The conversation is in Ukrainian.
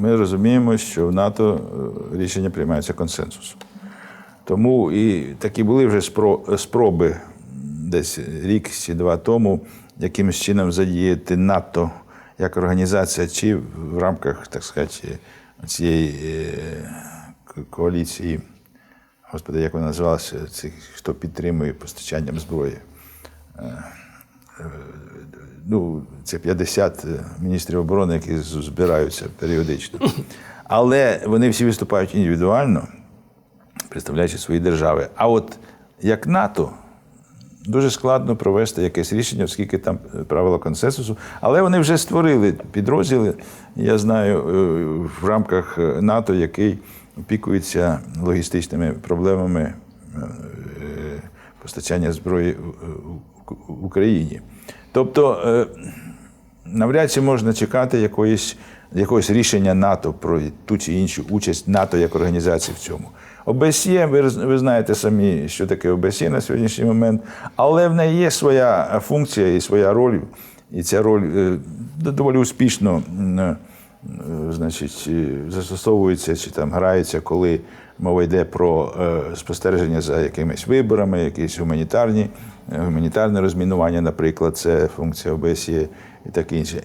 ми розуміємо, що в НАТО е, рішення приймаються консенсусом. Тому і такі були вже спроби десь рік чи два тому якимось чином задіяти НАТО як організація, чи в рамках, так сказати, цієї е, коаліції, господи, як вона називалася, цих, хто підтримує постачанням зброї. Ну, це 50 міністрів оборони, які збираються періодично. Але вони всі виступають індивідуально, представляючи свої держави. А от як НАТО дуже складно провести якесь рішення, оскільки там правила консенсусу. Але вони вже створили підрозділи, я знаю, е, в рамках НАТО, який опікується логістичними проблемами е, постачання зброї в Україні. Тобто, е, навряд чи можна чекати якоїсь, якогось рішення НАТО про ту чи іншу участь НАТО як організації в цьому. ОБСЄ, ви, ви знаєте самі, що таке ОБСЄ на сьогоднішній момент, але в неї є своя функція і своя роль, і ця роль е, доволі успішно е, значить, е, застосовується чи там грається, коли мова йде про е, спостереження за якимись виборами, якісь гуманітарні, гуманітарне розмінування, наприклад, це функція ОБСЄ і таке інше.